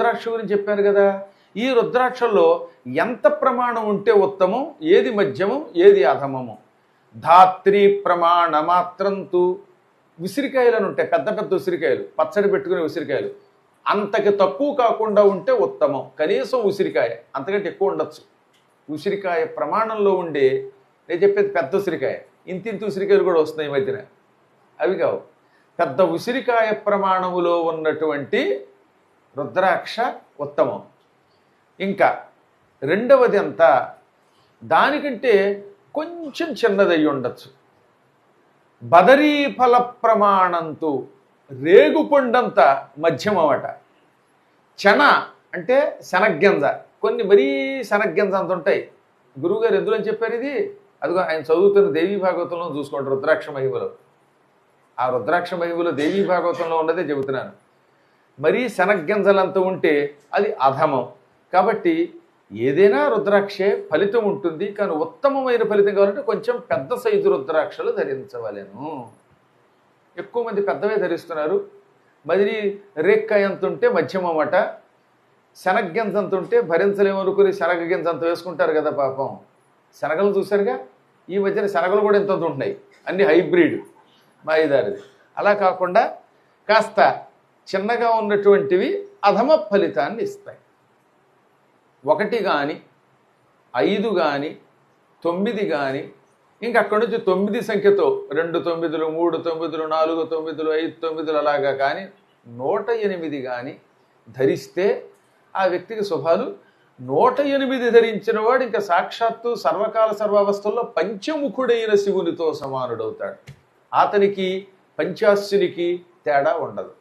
రుద్రాక్ష గురించి చెప్పాను కదా. ఈ రుద్రాక్షల్లో ఎంత ప్రమాణం ఉంటే ఉత్తమం? ఏది మధ్యము? ఏది అధమము? ధాత్రి ప్రమాణ మాత్రంతు. ఉసిరికాయలు అని ఉంటాయి పెద్ద పెద్ద ఉసిరికాయలు పచ్చడి పెట్టుకునే ఉసిరికాయలు. అంతకి తక్కువ కాకుండా ఉంటే ఉత్తమం. కనీసం ఉసిరికాయ అంతకంటే ఎక్కువ ఉండొచ్చు. ఉసిరికాయ ప్రమాణంలో ఉండే నేను చెప్పేది పెద్ద ఉసిరికాయ. ఇంతింత ఉసిరికాయలు కూడా వస్తున్నాయి ఈ మధ్యన. అవి కావు. పెద్ద ఉసిరికాయ ప్రమాణములో ఉన్నటువంటి రుద్రాక్ష ఉత్తమం. ఇంకా రెండవది అంతా దానికంటే కొంచెం చిన్నదయ్యి ఉండొచ్చు. బదరీ ఫల ప్రమాణంతో రేగుపొండంత మధ్యమవట చెన అంటే శనగ్గింజ. కొన్ని మరీ శనగ్గింజ అంత ఉంటాయి. గురువుగారు ఎందులో చెప్పారు ఇది? అదిగో ఆయన చదువుతున్న దేవీ భాగవతంలో చూసుకోండి రుద్రాక్ష మహిమలో. ఆ రుద్రాక్ష మహిమలో దేవీ భాగవతంలో ఉన్నదే చెబుతున్నాను. మరీ శనగ్గింజలంత ఉంటే అది అధమం. కాబట్టి ఏదైనా రుద్రాక్షే ఫలితం ఉంటుంది కానీ ఉత్తమమైన ఫలితం కావాలంటే కొంచెం పెద్ద సైజు రుద్రాక్షలు ధరించవలేను. ఎక్కువ మంది పెద్దవే ధరిస్తున్నారు. మరి రేక్క ఎంత ఉంటే మధ్యమమాట శనగ్గింజ అంత ఉంటే భరించలేమనుకుని శనగగింజ అంత వేసుకుంటారు కదా పాపం. శనగలు చూసారుగా? ఈ మధ్యన శనగలు కూడా ఇంత ఉంటున్నాయి. అన్ని హైబ్రిడ్. మాయిదారిది అలా కాకుండా కాస్త చిన్నగా ఉన్నటువంటివి అధమ ఫలితాన్ని ఇస్తాయి. ఒకటి కానీ ఐదు కానీ తొమ్మిది కానీ ఇంక అక్కడి నుంచి తొమ్మిది సంఖ్యతో రెండు తొమ్మిదిలు మూడు తొమ్మిదిలు నాలుగు తొమ్మిదిలు ఐదు తొమ్మిదిలు అలాగా కానీ నూట ఎనిమిది కానీ ధరిస్తే ఆ వ్యక్తికి శుభాలు. నూట ఎనిమిది ధరించిన వాడు ఇంకా సాక్షాత్తు సర్వకాల సర్వావస్థల్లో పంచముఖుడైన శివునితో సమానుడవుతాడు. అతనికి పంచాశ్యునికి తేడా ఉండదు.